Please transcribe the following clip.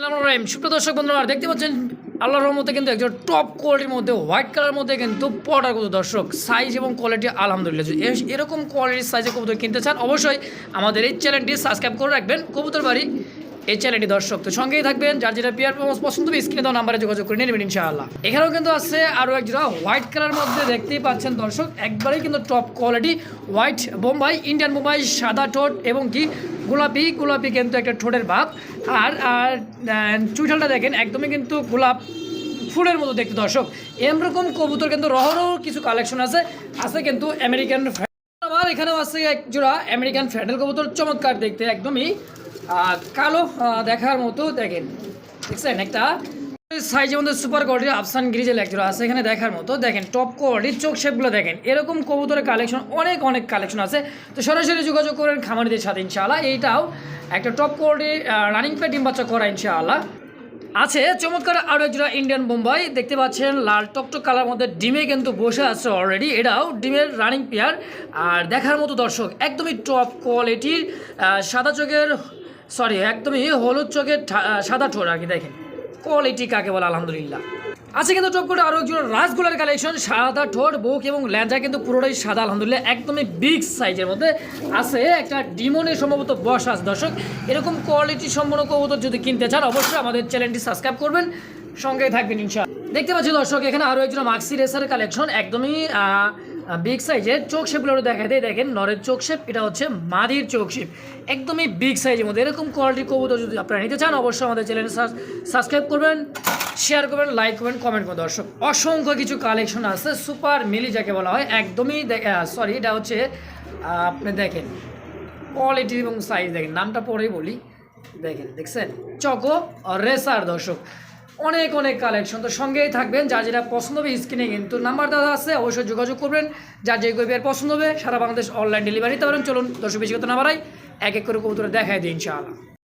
Rhyme সুপ্রিয় দর্শক বন্ধুরা দেখতে পাচ্ছেন, আল্লাহর রহমতে কিন্তু একজন টপ কোয়ালিটির মধ্যে হোয়াইট কালার মধ্যে কিন্তু পটার কত দর্শক সাইজ এবং কোয়ালিটি আলহামদুলিল্লাহ। যদি এরকম কোয়ালিটির সাইজের কবুতর কিনতে চান, অবশ্যই আমাদের এই চ্যানেলটি সাবস্ক্রাইব করে রাখবেন। কবুতর বাড়ি এই চ্যানেলটি দর্শক তো সঙ্গেই থাকবেন। যার যেটা পিয়ার পছন্দ হবে স্ক্রিনে দেওয়া নাম্বারে যোগাযোগ করে নেবেন ইনশাআল্লাহ। এখানেও কিন্তু আছে আরও এক জোড়া হোয়াইট কালার মধ্যে দেখতেই পাচ্ছেন দর্শক একবারেই কিন্তু top quality white Bombay Indian Bombay সাদা ঠোঁট এবং কি গোলাপি গোলাপি কিন্তু একটা ঠোঁটের ভাব। আর আর আহ, চুইঠালটা দেখেন একদমই কিন্তু গোলাপ ফুলের মতো দেখতে দর্শক। এরকম কবুতর কিন্তু রহরহ কিছু কালেকশন আছে আছে কিন্তু আমেরিকান আমার এখানেও আছে এক জোড়া আমেরিকান ফ্যান্ডেল কবুতর চমৎকার দেখতে একদমই কালো দেখার মতো দেখেন। দেখছেন? একটা সাইজের মধ্যে সুপার কোয়ালিটির আফসান গ্রিজেল এক জোড়া আছে, এখানে দেখার মতো। দেখেন টপ কোয়ালিটির চোখ শেপগুলো দেখেন। এরকম কবুতরের কালেকশন অনেক অনেক কালেকশন আছে। তো সরাসরি যোগাযোগ করেন খামারিদের সাথে, ইনশাআল্লাহ। এইটাও একটা টপ কোয়ালিটির রানিং পে ডিম বাচ্চা করা, ইনশাআল্লাহ। আছে, চমৎকার আরও একজোড়া ইন্ডিয়ান বোম্বাই দেখতে পাচ্ছেন, লাল টকটক কালার মধ্যে ডিমে কিন্তু বসে আছে অলরেডি এটাও ডিমের রানিং পেয়ার আর দেখার মতো দর্শক, একদমই টপ কোয়ালিটির সাদা চোখের সরি একদমই হলুদ চোখের সাদা ঠোঁট আর কি, দেখেন। কোয়ালিটি কাকে বলে, আলহামদুলিল্লাহ। আছে কিন্তু টপ করে আরও একজন রাসগোলার কালেকশন সাদা ঠোঁট, বুক এবং ল্যাঞ্জা কিন্তু পুরোটাই সাদা, আলহামদুলিল্লাহ, একদমই বিগ সাইজের মধ্যে আছে। একটা ডিমনের সম্ভবত বস আছে, দর্শক। এরকম কোয়ালিটি সম্পন্ন কবুতর যদি কিনতে চান, অবশ্যই আমাদের চ্যানেলটি সাবস্ক্রাইব করবেন। সঙ্গেই থাকবেন ইনশা দেখতে পাচ্ছি দর্শক, এখানে আরও একজন মাক্সি রেসার কালেকশন একদমই বিগ সাইজের চোখ শেপগুলো দেখা দেয় দেখেন, নরের চোখ শেপ এটা হচ্ছে মাদির চোখ শেপ একদমই বিগ সাইজের মধ্যে। এরকম কোয়ালিটির কবুতর যদি আপনারা নিতে চান, অবশ্যই আমাদের চ্যানেলে সাবস্ক্রাইব করবেন শেয়ার করবেন লাইক করবেন কমেন্ট করবেন। দর্শক, অসংখ্য কিছু কালেকশন আছে সুপার মিলি যাকে বলা হয়, একদমই সরি এটা হচ্ছে আপনি দেখেন কোয়ালিটি এবং সাইজ দেখেন। নামটা পরেই বলি। দেখেন, দেখছেন? চকো রেসার দর্শক। অনেক অনেক কালেকশন তো সঙ্গেই থাকবেন যা যেটা পছন্দ হবে স্ক্রিনে কিন্তু নাম্বার দাদা আছে, অবশ্যই যোগাযোগ করবেন। যার যে কবির পছন্দ হবে, সারা বাংলাদেশ অনলাইন ডেলিভারি নিতে পারেন। চলুন দর্শক বেশি কথা না বাড়াই এক এক করে কবুতরে দেখায় দিন ইনশাআল্লাহ।